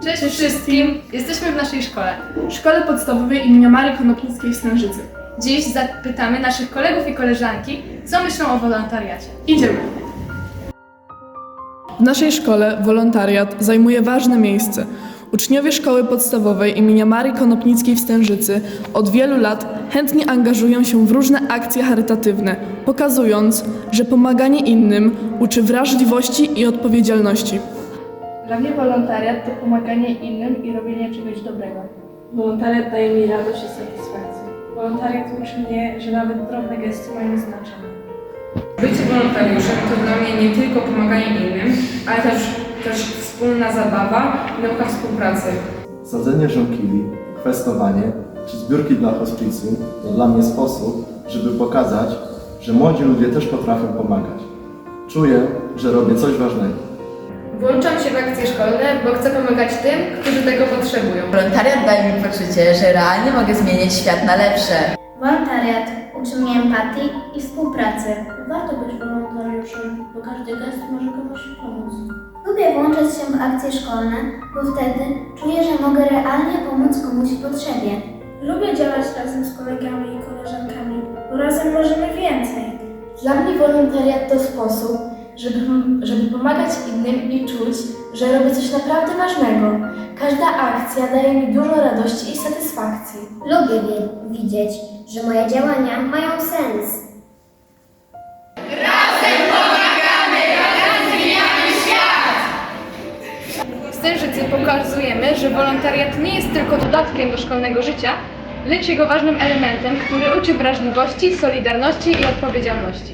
Cześć, wszystkim! Jesteśmy w naszej szkole. Szkole Podstawowej im. Marii Konopnickiej w Stężycy. Dziś zapytamy naszych kolegów i koleżanki, co myślą o wolontariacie. Idziemy. W naszej szkole wolontariat zajmuje ważne miejsce. Uczniowie szkoły podstawowej im. Marii Konopnickiej w Stężycy od wielu lat chętnie angażują się w różne akcje charytatywne, pokazując, że pomaganie innym uczy wrażliwości i odpowiedzialności. Dla mnie wolontariat to pomaganie innym i robienie czegoś dobrego. Wolontariat daje mi radość i satysfakcję. Wolontariat uczy mnie, że nawet drobne gesty mają znaczenie. Bycie wolontariuszem to dla mnie nie tylko pomaganie innym, ale też, też wspólna zabawa i nauka współpracy. Sadzenie żonkili, kwestowanie czy zbiórki dla hospicjum to dla mnie sposób, żeby pokazać, że młodzi ludzie też potrafią pomagać. Czuję, że robię coś ważnego. Włączam się w akcje szkolne, bo chcę pomagać tym, którzy tego potrzebują. Wolontariat daje mi poczucie, że realnie mogę zmienić świat na lepsze. Wolontariat uczy mnie empatii i współpracy. Warto być wolontariuszem, bo każdy gest może komuś pomóc. Lubię włączać się w akcje szkolne, bo wtedy czuję, że mogę realnie pomóc komuś w potrzebie. Lubię działać razem z kolegami i koleżankami, bo razem możemy więcej. Dla mnie wolontariat to sposób, żeby, żeby pomagać innym i czuć, że robię coś naprawdę ważnego. Każda akcja daje mi dużo radości i satysfakcji. Lubię wi- widzieć, że moje działania mają sens. W Stężycy pokazujemy, że wolontariat nie jest tylko dodatkiem do szkolnego życia, lecz jego ważnym elementem, który uczy wrażliwości, solidarności i odpowiedzialności.